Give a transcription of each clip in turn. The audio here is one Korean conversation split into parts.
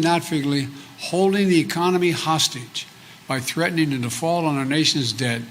not figuratively, holding the economy hostage by threatening to default on our nation's debt.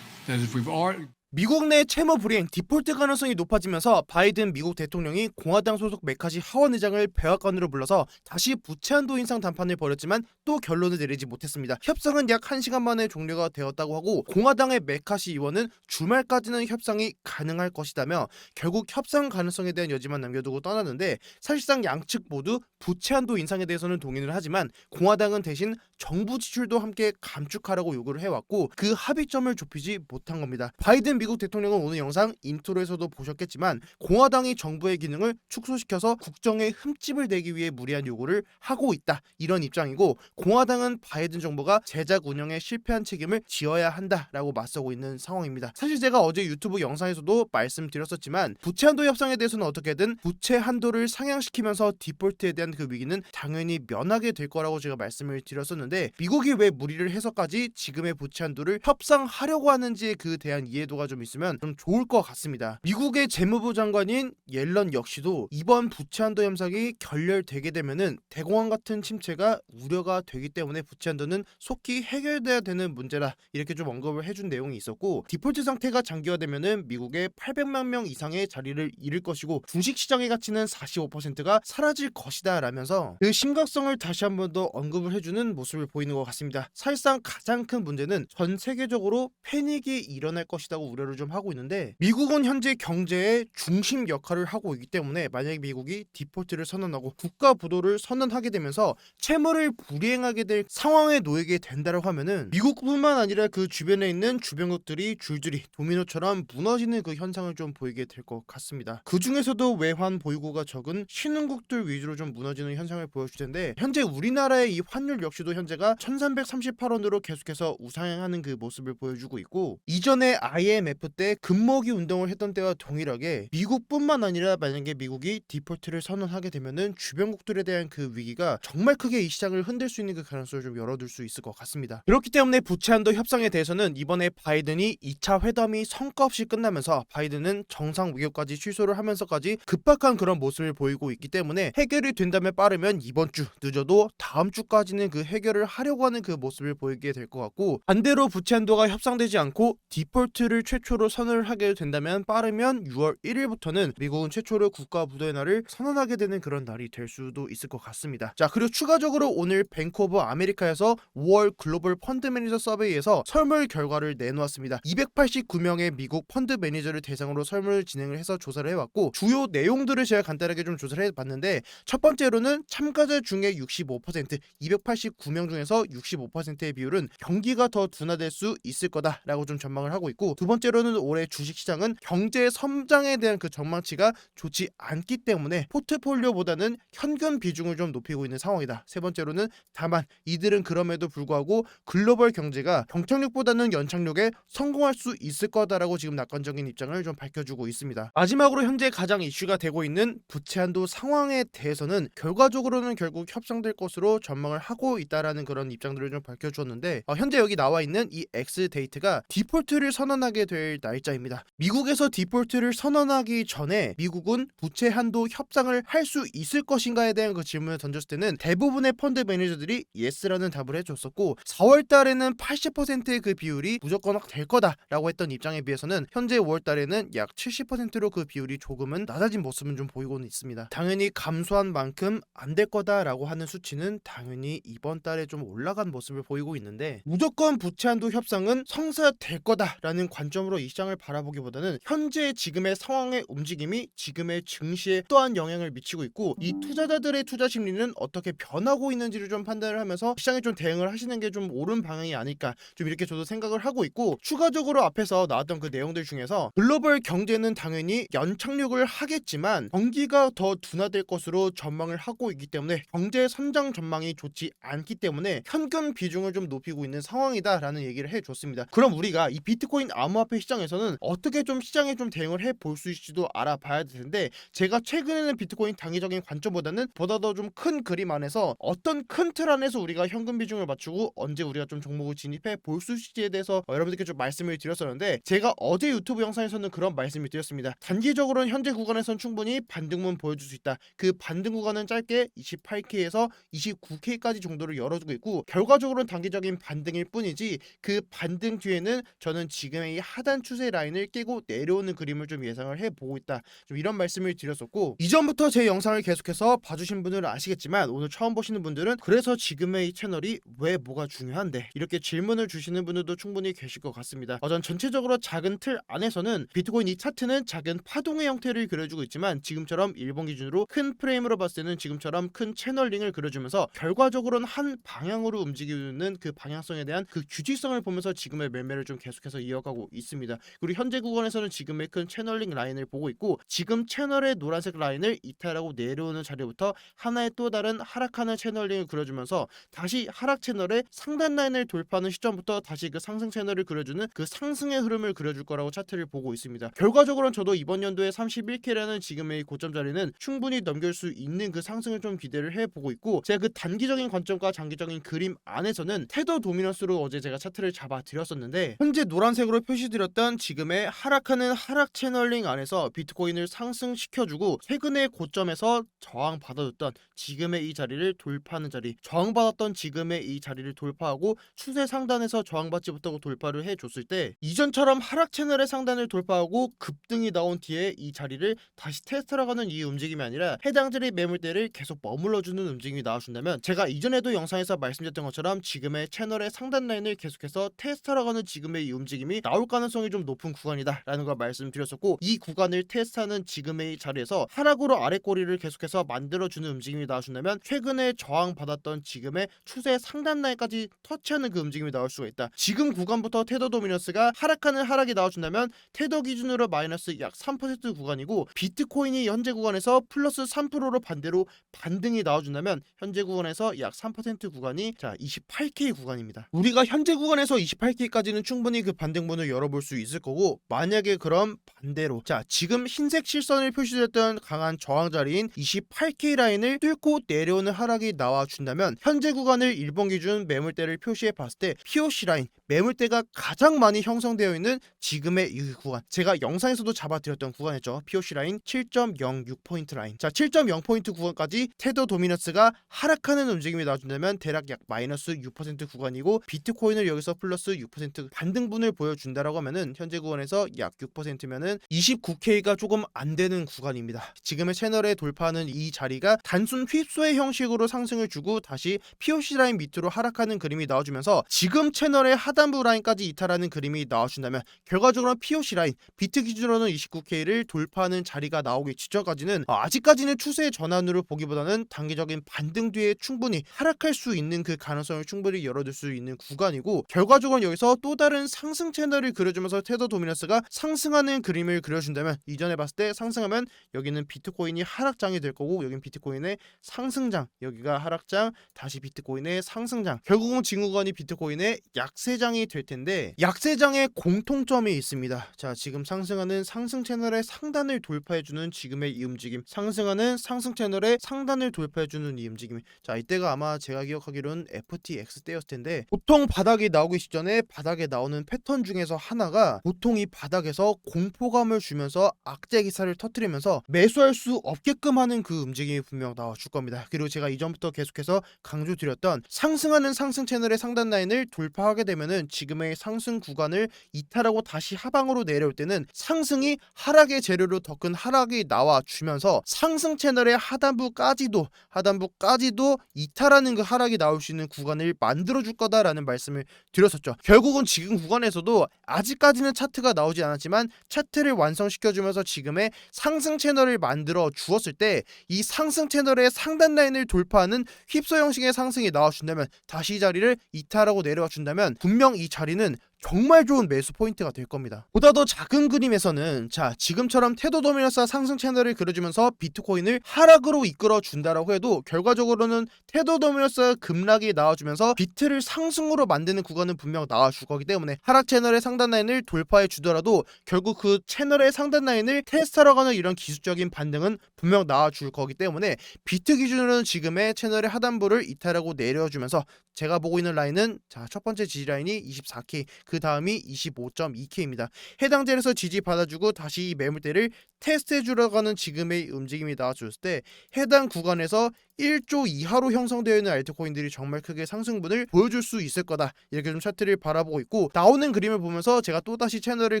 That if we've already 미국 내 채무 불이행 디폴트 가능성이 높아지면서 바이든 미국 대통령이 공화당 소속 메카시 하원 의장을 백악관으로 불러서 다시 부채 한도 인상談판을 벌였지만 또 결론을 내리지 못했습니다. 협상은 약 1시간 만에 종료가 되었다고 하고 공화당의 메카시 의원은 주말까지는 협상이 가능할 것이다며 결국 협상 가능성에 대한 여지만 남겨두고 떠났는데 사실상 양측 모두 부채 한도 인상에 대해서는 동의를 하지만 공화당은 대신 정부 지출도 함께 감축하라고 요구를 해왔고 그 합의점을 좁히지 못한 겁니다. 바이든 미국 대통령은 오늘 영상 인트로에서도 보셨겠지만 공화당이 정부의 기능을 축소시켜서 국정에 흠집을 내기 위해 무리한 요구를 하고 있다 이런 입장이고 공화당은 바이든 정부가 제작 운영에 실패한 책임을 지어야 한다라고 맞서고 있는 상황입니다. 사실 제가 어제 유튜브 영상에서도 말씀드렸었지만 부채 한도 협상에 대해서는 어떻게든 부채 한도를 상향시키면서 디폴트에 대한 그 위기는 당연히 면하게 될 거라고 제가 말씀을 드렸었는데 미국이 왜 무리를 해서까지 지금의 부채 한도를 협상하려고 하는지에 그 대한 이해도가 좀 있으면 좀 좋을 것 같습니다. 미국의 재무부 장관인 옐런 역시도 이번 부채 한도 협상이 결렬되게 되면은 대공황 같은 침체가 우려가 되기 때문에 부채 한도는 속히 해결돼야 되는 문제라 이렇게 좀 언급을 해준 내용이 있었고 디폴트 상태가 장기화되면은 미국의 800만 명 이상의 자리를 잃을 것이고 주식 시장의 가치는 45%가 사라질 것이다 라면서 그 심각성을 다시 한 번 더 언급을 해주는 모습을 보이는 것 같습니다. 사실상 가장 큰 문제는 전 세계적으로 패닉이 일어날 것이라고 우 려를 좀 하고 있는데 미국은 현재 경제의 중심 역할을 하고 있기 때문에 만약에 미국이 디폴트를 선언하고 국가 부도를 선언하게 되면서 채무를 불이행하게 될 상황에 놓이게 된다고 하면은 미국뿐만 아니라 그 주변에 있는 주변국들이 줄줄이 도미노처럼 무너지는 그 현상을 좀 보이게 될 것 같습니다. 그 중에서도 외환 보유고가 적은 신흥국들 위주로 좀 무너지는 현상을 보여줄 텐데 현재 우리나라의 이 환율 역시도 현재가 1338원으로 계속해서 우상향하는 그 모습을 보여주고 있고 이전에 IMF 때 금모기 운동을 했던 때와 동일하게 미국뿐만 아니라 만약에 미국이 디폴트를 선언하게 되면은 주변국들에 대한 그 위기가 정말 크게 이 시장을 흔들 수 있는 그 가능성을 좀 열어둘 수 있을 것 같습니다. 그렇기 때문에 부채 한도 협상에 대해서는 이번에 바이든이 2차 회담이 성과 없이 끝나면서 바이든은 정상 외교까지 취소를 하면서까지 급박한 그런 모습을 보이고 있기 때문에 해결이 된다면 빠르면 이번 주 늦어도 다음 주까지는 그 해결을 하려고 하는 그 모습을 보이게 될 것 같고 반대로 부채 한도가 협상되지 않고 디폴트를 최 초로 선언을 하게 된다면 빠르면 6월 1일부터는 미국은 최초로 국가 부도의 날을 선언하게 되는 그런 날이 될 수도 있을 것 같습니다. 자 그리고 추가적으로 오늘 오브 아메리카에서 5월 글로벌 펀드 매니저 서베이에서 설문 결과를 내놓았습니다. 289명의 미국 펀드 매니저를 대상으로 설문을 진행을 해서 조사를 해왔고 주요 내용들을 제가 간단하게 좀 조사를 해봤는데 첫 번째로는 참가자 중에 65% 289명 중에서 65%의 비율은 경기가 더 둔화될 수 있을 거다라고 좀 전망을 하고 있고 두 번째 로는 올해 주식시장은 경제 성장에 대한 그 전망치가 좋지 않기 때문에 포트폴리오보다는 현금 비중을 좀 높이고 있는 상황이다. 세 번째로는 다만 이들은 그럼에도 불구하고 글로벌 경제가 경착륙보다는 연착륙에 성공할 수 있을 거다라고 지금 낙관적인 입장을 좀 밝혀주고 있습니다. 마지막으로 현재 가장 이슈가 되고 있는 부채 한도 상황에 대해서는 결과적으로는 결국 협상될 것으로 전망을 하고 있다라는 그런 입장들을 좀 밝혀주었는데 어, 현재 여기 나와 있는 이 X 데이트가 디폴트를 선언하게 될 날짜입니다. 미국에서 디폴트를 선언하기 전에 미국은 부채 한도 협상을 할 수 있을 것인가에 대한 그 질문을 던졌을 때는 대부분의 펀드 매니저들이 예스라는 답을 해줬었고 4월 달에는 80%의 그 비율이 무조건 될 거다라고 했던 입장에 비해서는 현재 5월 달에는 약 70%로 그 비율이 조금은 낮아진 모습은 좀 보이고는 있습니다. 당연히 감소한 만큼 안 될 거다라고 하는 수치는 당연히 이번 달에 좀 올라간 모습을 보이고 있는데 무조건 부채 한도 협상은 성사될 거다라는 관점으로 이 시장을 바라보기보다는 현재 지금의 상황의 움직임이 지금의 증시에 또한 영향을 미치고 있고 이 투자자들의 투자 심리는 어떻게 변하고 있는지를 좀 판단을 하면서 시장에 좀 대응을 하시는 게 좀 옳은 방향이 아닐까 좀 이렇게 저도 생각을 하고 있고 추가적으로 앞에서 나왔던 그 내용들 중에서 글로벌 경제는 당연히 연착륙을 하겠지만 경기가 더 둔화될 것으로 전망을 하고 있기 때문에 경제 성장 전망이 좋지 않기 때문에 현금 비중을 좀 높이고 있는 상황이다라는 얘기를 해줬습니다. 그럼 우리가 이 비트코인 암호화폐 화폐 시장에서는 어떻게 좀 시장에 좀 대응을 해 볼 수 있을지도 알아봐야 될 텐데 제가 최근에는 비트코인 단기적인 관점보다는 보다 더 좀 큰 그림 안에서 어떤 큰 틀 안에서 우리가 현금 비중을 맞추고 언제 우리가 좀 종목을 진입해 볼 수 있을지에 대해서 어, 여러분들께 좀 말씀을 드렸었는데 제가 어제 유튜브 영상에서는 그런 말씀을 드렸습니다. 단기적으로는 현재 구간에선 충분히 반등문 보여줄 수 있다. 그 반등 구간은 짧게 28K에서 29K까지 정도를 열어주고 있고 결과적으로는 단기적인 반등일 뿐이지 그 반등 뒤에는 저는 지금의 이 하단 추세 라인을 깨고 내려오는 그림을 좀 예상을 해보고 있다. 좀 이런 말씀을 드렸었고 이전부터 제 영상을 계속해서 봐주신 분들은 아시겠지만 오늘 처음 보시는 분들은 그래서 지금의 이 채널이 왜 뭐가 중요한데 이렇게 질문을 주시는 분들도 충분히 계실 것 같습니다. 어, 전 전체적으로 작은 틀 안에서는 비트코인 이 차트는 작은 파동의 형태를 그려주고 있지만 지금처럼 일본 기준으로 큰 프레임으로 봤을 때는 지금처럼 큰 채널링을 그려주면서 결과적으로는 한 방향으로 움직이는 그 방향성에 대한 그 규칙성을 보면서 지금의 매매를 좀 계속해서 이어가고 있습니다. 그리고 현재 구간에서는 지금의 큰 채널링 라인을 보고 있고 지금 채널의 노란색 라인을 이탈하고 내려오는 자리부터 하나의 또 다른 하락하는 채널링을 그려주면서 다시 하락 채널의 상단 라인을 돌파하는 시점부터 다시 그 상승 채널을 그려주는 그 상승의 흐름을 그려줄 거라고 차트를 보고 있습니다. 결과적으로는 저도 이번 연도에 31K라는 지금의 고점 자리는 충분히 넘길 수 있는 그 상승을 좀 기대를 해보고 있고 제가 그 단기적인 관점과 장기적인 그림 안에서는 테더 도미넌스로 어제 제가 차트를 잡아 드렸었는데 현재 노란색으로 표시드 렸던 지금의 하락하는 하락 채널링 안에서 비트코인을 상승시켜주고 최근의 고점에서 저항받아줬던 지금의 이 자리를 돌파하는 자리 저항받았던 지금의 이 자리를 돌파하고 추세 상단에서 저항받지 못하고 돌파를 해줬을 때 이전처럼 하락 채널의 상단을 돌파하고 급등이 나온 뒤에 이 자리를 다시 테스트하러 가는 이 움직임이 아니라 해당 자리 매물대를 계속 머물러주는 움직임이 나와준다면 제가 이전에도 영상에서 말씀드렸던 것처럼 지금의 채널의 상단 라인을 계속해서 테스트하러 가는 지금의 이 움직임이 나올 가능성이 좀 높은 구간이다라는 걸 말씀드렸었고 이 구간을 테스트하는 지금의 이 자리에서 하락으로 아래 꼬리를 계속해서 만들어주는 움직임이 나와준다면 최근에 저항받았던 지금의 추세 상단 라인까지 터치하는 그 움직임이 나올 수가 있다. 지금 구간부터 테더 도미너스가 하락하는 하락이 나와준다면 테더 기준으로 마이너스 약 3% 구간이고 비트코인이 현재 구간에서 플러스 3%로 반대로 반등이 나와준다면 현재 구간에서 약 3% 구간이 자 28K 구간입니다. 우리가 현재 구간에서 28K까지는 충분히 그 반등문을 열어볼 수 있을 거고 만약에 그럼 반대로. 자 지금 흰색 실선을 표시됐던 강한 저항 자리인 28K 라인을 뚫고 내려오는 하락이 나와준다면 현재 구간을 일본 기준 매물대를 표시해 봤을 때 POC 라인 매물대가 가장 많이 형성되어 있는 지금의 이 구간. 제가 영상에서도 잡아드렸던 구간이죠. POC 라인 7.06포인트 라인. 자 7.0포인트 구간까지 테더 도미너스가 하락하는 움직임이 나와준다면 대략 약 마이너스 6% 구간이고 비트코인을 여기서 플러스 6% 반등분을 보여준다라고 하면 은 현재 구간에서 약 6%면은 29K가 조금 안 되는 구간입니다. 지금의 채널에 돌파하는 이 자리가 단순 휩소의 형식으로 상승을 주고 다시 POC 라인 밑으로 하락하는 그림이 나와주면서 지금 채널의 하단부 라인까지 이탈하는 그림이 나와준다면 결과적으로 POC 라인 비트 기준으로는 29K를 돌파하는 자리가 나오기 직전까지는 어, 아직까지는 추세의 전환으로 보기보다는 단기적인 반등 뒤에 충분히 하락할 수 있는 그 가능성을 충분히 열어둘 수 있는 구간이고 결과적으로 여기서 또 다른 상승 채널을 그려 주면서 테더 도미너스가 상승하는 그림을 그려준다면 이전에 봤을 때 상승하면 여기는 비트코인이 하락장이 될 거고 여긴 비트코인의 상승장 여기가 하락장 다시 비트코인의 상승장. 결국은 진구간이 비트코인의 약세장이 될 텐데 약세장의 공통점이 있습니다. 자 지금 상승하는 상승 채널의 상단을 돌파해주는 지금의 이 움직임. 상승하는 상승 채널의 상단을 돌파해주는 이 움직임. 자 이때가 아마 제가 기억하기로는 FTX 때였을 텐데 보통 바닥이 나오기 직전에 바닥에 나오는 패턴 중에서 하나 가 보통 이 바닥에서 공포감을 주면서 악재 기사를 터뜨리면서 매수할 수 없게끔 하는 그 움직임이 분명 나와줄 겁니다 그리고 제가 이전부터 계속해서 강조드렸던 상승하는 상승 채널의 상단 라인을 돌파하게 되면은 지금의 상승 구간을 이탈하고 다시 하방으로 내려올 때는 상승이 하락의 재료로 더 큰 하락이 나와 주면서 상승 채널의 하단부까지도 하단부까지도 이탈하는 그 하락이 나올 수 있는 구간을 만들어 줄 거다라는 말씀을 드렸었죠. 결국은 지금 구간에서도 아직 까지는 차트가 나오지 않았지만 차트를 완성시켜 주면서 지금의 상승 채널을 만들어 주었을 때 이 상승 채널의 상단 라인을 돌파하는 휩소 형식의 상승이 나와 준다면 다시 이 자리를 이탈하고 내려와 준다면 분명 이 자리는 정말 좋은 매수 포인트가 될 겁니다. 보다 더 작은 그림에서는 자 지금처럼 테도 도미너스가 상승 채널을 그려주면서 비트코인을 하락으로 이끌어 준다라고 해도 결과적으로는 테도 도미너스 급락이 나와주면서 비트를 상승으로 만드는 구간은 분명 나와줄 거기 때문에 하락 채널의 상단 라인을 돌파해 주더라도 결국 그 채널의 상단 라인을 테스트하러 가는 이런 기술적인 반등은 분명 나와줄 거기 때문에 비트 기준으로는 지금의 채널의 하단부를 이탈하고 내려주면서 제가 보고 있는 라인은 자 첫 번째 지지 라인이 24K 그 다음이 25.2K입니다. 해당 자리에서 지지 받아주고 다시 이 매물대를 테스트해 주러 가는 지금의 움직임이 나와줬을 때 해당 구간에서 1조 이하로 형성되어 있는 알트코인들이 정말 크게 상승분을 보여줄 수 있을 거다 이렇게 좀 차트를 바라보고 있고 나오는 그림을 보면서 제가 또다시 채널을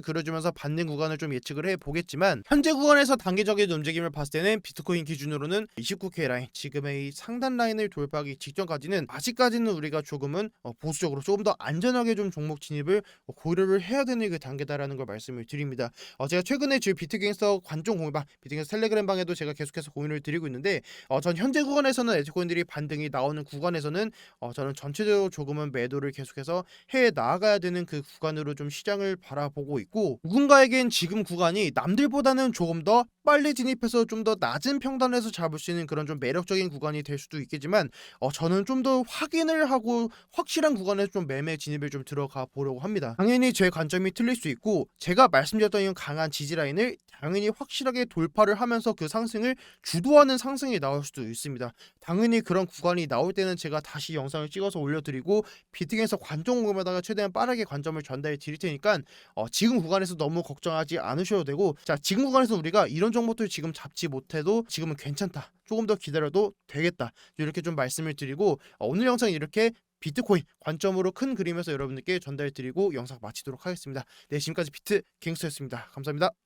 그려주면서 받는 구간을 좀 예측을 해보겠지만 현재 구간에서 단기적인 움직임을 봤을 때는 비트코인 기준으로는 29K 라인 지금의 이 상단 라인을 돌파하기 직전까지는 아직까지는 우리가 조금은 어, 보수적으로 조금 더 안전하게 좀 종목 진입을 어, 고려를 해야 되는 그 단계다라는 걸 말씀을 드립니다. 어, 제가 최근에 지 비트갱스터 관종 공유방 비트갱스 텔레그램 방에도 제가 계속해서 공유를 드리고 있는데 어, 전 현재 구간에서는 에티코인들이 반등이 나오는 구간에서는 어, 저는 전체적으로 조금은 매도를 계속해서 해 나아가야 되는 그 구간으로 좀 시장을 바라보고 있고 누군가에겐 지금 구간이 남들보다는 조금 더 빨리 진입해서 좀 더 낮은 평단에서 잡을 수 있는 그런 좀 매력적인 구간이 될 수도 있겠지만 어, 저는 좀 더 확인을 하고 확실한 구간에서 좀 매매 진입을 좀 들어가 보려고 합니다. 당연히 제 관점이 틀릴 수 있고 제가 말씀드렸던 이 강한 지지 라인을 당연히 확실하게 돌파를 하면서 그 상승을 주도하는 상승이 나올 수도 있습니다. 당연히 그런 구간이 나올 때는 제가 다시 영상을 찍어서 올려드리고 비트에서 관점 공유마다가 최대한 빠르게 관점을 전달해 드릴 테니까 어, 지금 구간에서 너무 걱정하지 않으셔도 되고 자 지금 구간에서 우리가 이런 정보들 지금 잡지 못해도 지금은 괜찮다. 조금 더 기다려도 되겠다. 이렇게 좀 말씀을 드리고 어, 오늘 영상 이렇게 비트코인 관점으로 큰 그림에서 여러분들께 전달해 드리고 영상 마치도록 하겠습니다. 네 지금까지 비트 갱스터였습니다. 감사합니다.